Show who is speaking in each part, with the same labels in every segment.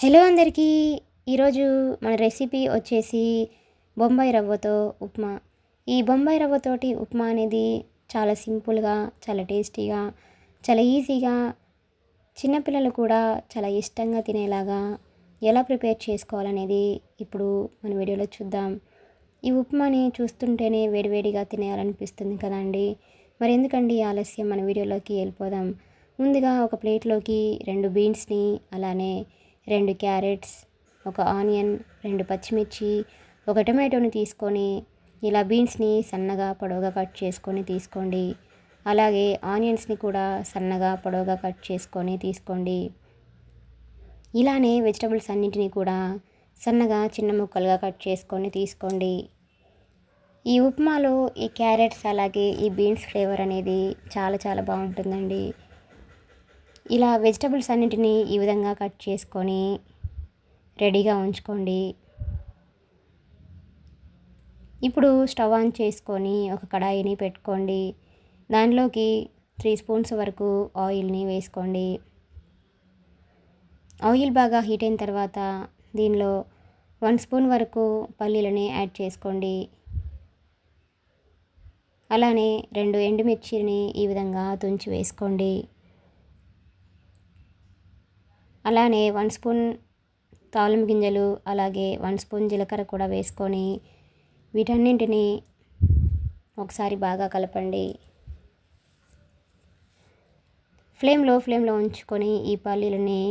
Speaker 1: Hello అందరికీ. ఈరోజు మన రెసిపీ వచ్చేసి బొంబాయి రవ్వతో ఉప్మా. ఈ బొంబాయి రవ్వతోటి ఉప్మా అనేది చాలా సింపుల్గా చాలా టేస్టీగా చాలా ఈజీగా చిన్నపిల్లలు కూడా చాలా ఇష్టంగా తినేలాగా ఎలా ప్రిపేర్ చేసుకోవాలనేది ఇప్పుడు మన వీడియోలో చూద్దాం. ఈ ఉప్మాని చూస్తుంటేనే వేడివేడిగా తినేయాలనిపిస్తుంది కదండి మరి ఎందుకండి ఆలస్యం? మన వీడియోలోకి వెళ్ళిపోదాం. ముందుగా ఒక ప్లేట్లోకి రెండు బీన్స్ని అలానే రెండు క్యారెట్స్ ఒక ఆనియన్ రెండు పచ్చిమిర్చి ఒక టమాటోని తీసుకొని ఇలా బీన్స్ని సన్నగా పొడవుగా కట్ చేసుకొని తీసుకోండి. అలాగే ఆనియన్స్ని కూడా సన్నగా పొడవుగా కట్ చేసుకొని తీసుకోండి. ఇలానే వెజిటబుల్స్ అన్నింటినీ కూడా సన్నగా చిన్న ముక్కలుగా కట్ చేసుకొని తీసుకోండి. ఈ ఉప్మాలో ఈ క్యారెట్స్ అలాగే ఈ బీన్స్ ఫ్లేవర్ అనేది చాలా చాలా బాగుంటుందండి. ఇలా వెజిటబుల్స్ అన్నింటినీ ఈ విధంగా కట్ చేసుకొని రెడీగా ఉంచుకోండి. ఇప్పుడు స్టవ్ ఆన్ చేసుకొని ఒక కడాయిని పెట్టుకోండి. దానిలోకి త్రీ స్పూన్స్ వరకు ఆయిల్ని వేసుకోండి. ఆయిల్ బాగా హీట్ అయిన తర్వాత దీనిలో వన్ స్పూన్ వరకు పల్లీలని యాడ్ చేసుకోండి. అలానే రెండు ఎండుమిర్చిని ఈ విధంగా తుంచి వేసుకోండి. అలానే వన్ స్పూన్ తాళం గింజలు అలాగే వన్ స్పూన్ జీలకర్ర కూడా వేసుకొని వీటన్నింటిని ఒకసారి బాగా కలపండి. ఫ్లేమ్లో ఫ్లేమ్లో ఉంచుకొని ఈ పల్లీలని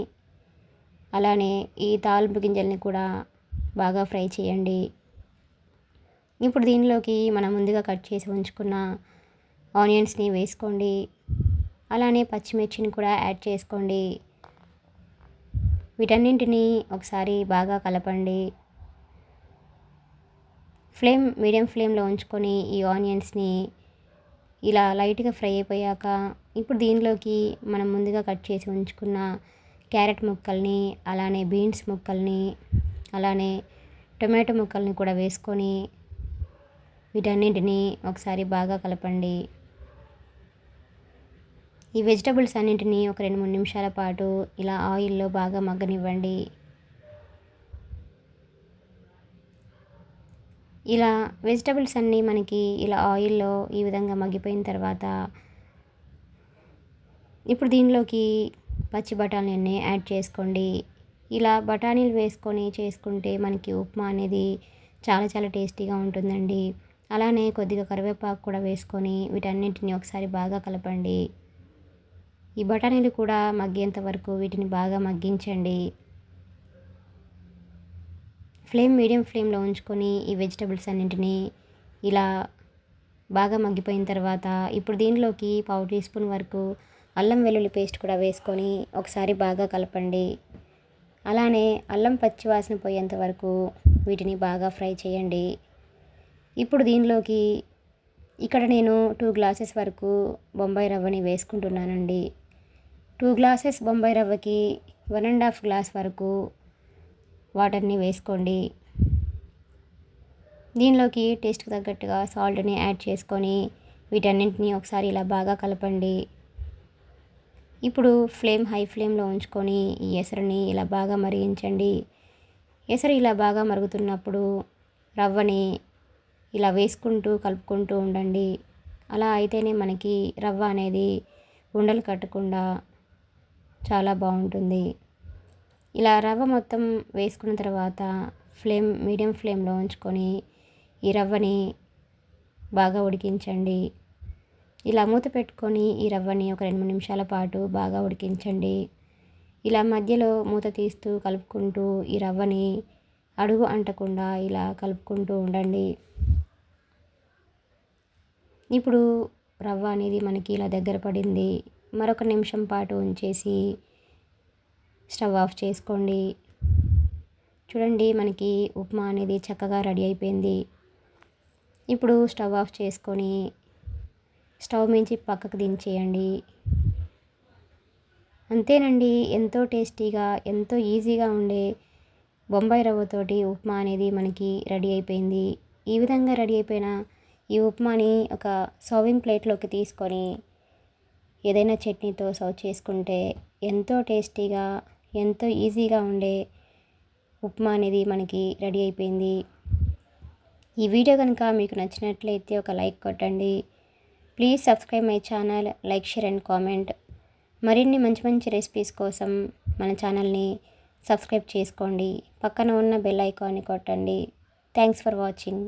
Speaker 1: అలానే ఈ తాలింపు గింజల్ని కూడా బాగా ఫ్రై చేయండి. ఇప్పుడు దీనిలోకి మనం ముందుగా కట్ చేసి ఉంచుకున్న ఆనియన్స్ని వేసుకోండి. అలానే పచ్చిమిర్చిని కూడా యాడ్ చేసుకోండి. వీటన్నింటినీ ఒకసారి బాగా కలపండి. ఫ్లేమ్ మీడియం ఫ్లేమ్లో ఉంచుకొని ఈ ఆనియన్స్ని ఇలా లైట్గా ఫ్రై అయిపోయాక ఇప్పుడు దీనిలోకి మనం ముందుగా కట్ చేసి ఉంచుకున్న క్యారెట్ ముక్కల్ని అలానే బీన్స్ ముక్కల్ని అలానే టొమాటో ముక్కల్ని కూడా వేసుకొని వీటన్నింటినీ ఒకసారి బాగా కలపండి. ఈ వెజిటబుల్స్ అన్నింటినీ ఒక రెండు మూడు నిమిషాల పాటు ఇలా ఆయిల్లో బాగా మగ్గనివ్వండి. ఇలా వెజిటబుల్స్ అన్నీ మనకి ఇలా ఆయిల్లో ఈ విధంగా మగ్గిపోయిన తర్వాత ఇప్పుడు దీనిలోకి పచ్చి బఠానీని యాడ్ చేసుకోండి. ఇలా బఠానీలు వేసుకొని చేసుకుంటే మనకి ఉప్మా అనేది చాలా చాలా టేస్టీగా ఉంటుందండి. అలానే కొద్దిగా కరివేపాకు కూడా వేసుకొని వీటన్నింటిని ఒకసారి బాగా కలపండి. ఈ బఠానీలు కూడా మగ్గేంత వరకు వీటిని బాగా మగ్గించండి. ఫ్లేమ్ మీడియం ఫ్లేమ్లో ఉంచుకొని ఈ వెజిటబుల్స్ అన్నింటినీ ఇలా బాగా మగ్గిపోయిన తర్వాత ఇప్పుడు దీనిలోకి పావు టీ స్పూన్ వరకు అల్లం వెల్లుల్లి పేస్ట్ కూడా వేసుకొని ఒకసారి బాగా కలపండి. అలానే అల్లం పచ్చి వాసన పోయేంత వరకు వీటిని బాగా ఫ్రై చేయండి. ఇప్పుడు దీనిలోకి ఇక్కడ నేను టూ గ్లాసెస్ వరకు బొంబాయి రవ్వని వేసుకుంటున్నానండి. టూ గ్లాసెస్ బొంబాయి రవ్వకి వన్ అండ్ హాఫ్ గ్లాస్ వరకు వాటర్ని వేసుకోండి. దీనిలోకి టేస్ట్కి తగ్గట్టుగా సాల్ట్ని యాడ్ చేసుకొని వీటన్నింటినీ ఒకసారి ఇలా బాగా కలపండి. ఇప్పుడు ఫ్లేమ్ హై ఫ్లేమ్లో ఉంచుకొని ఈ ఎసరుని ఇలా బాగా మరిగించండి. ఎసరు ఇలా బాగా మరుగుతున్నప్పుడు రవ్వని ఇలా వేసుకుంటూ కలుపుకుంటూ ఉండండి. అలా అయితేనే మనకి రవ్వ అనేది ఉండలు కట్టకుండా చాలా బాగుంటుంది. ఇలా రవ్వ మొత్తం వేసుకున్న తర్వాత ఫ్లేమ్ మీడియం ఫ్లేమ్లో ఉంచుకొని ఈ రవ్వని బాగా ఉడికించండి. ఇలా మూత పెట్టుకొని ఈ రవ్వని ఒక రెండు మూడు నిమిషాల పాటు బాగా ఉడికించండి. ఇలా మధ్యలో మూత తీస్తూ కలుపుకుంటూ ఈ రవ్వని అడుగు అంటకుండా ఇలా కలుపుకుంటూ ఉండండి. ఇప్పుడు రవ్వ అనేది మనకి ఇలా దగ్గర పడింది. మరొక నిమిషం పాటు ఉంచేసి స్టవ్ ఆఫ్ చేసుకోండి. చూడండి మనకి ఉప్మా అనేది చక్కగా రెడీ అయిపోయింది. ఇప్పుడు స్టవ్ ఆఫ్ చేసుకొని స్టవ్ మించి పక్కకు దించేయండి. అంతేనండి ఎంతో టేస్టీగా ఎంతో ఈజీగా ఉండే బొంబాయి రవ్వతోటి ఉప్మా అనేది మనకి రెడీ అయిపోయింది. ఈ విధంగా రెడీ అయిపోయిన ఈ ఉప్మాని ఒక సర్వింగ్ ప్లేట్లోకి తీసుకొని ఏదైనా చట్నీతో సర్వ్ చేసుకుంటే ఎంతో టేస్టీగా ఎంతో ఈజీగా ఉండే ఉప్మా అనేది మనకి రెడీ అయిపోయింది. ఈ వీడియో కనుక మీకు నచ్చినట్లయితే ఒక లైక్ కొట్టండి. Please subscribe my channel like share and comment. మరిన్ని మంచి మంచి రెసిపీస్ కోసం మన ఛానల్ని సబ్స్క్రైబ్ చేసుకోండి. పక్కన ఉన్న బెల్ ఐకాన్ని కొట్టండి. Thanks for watching.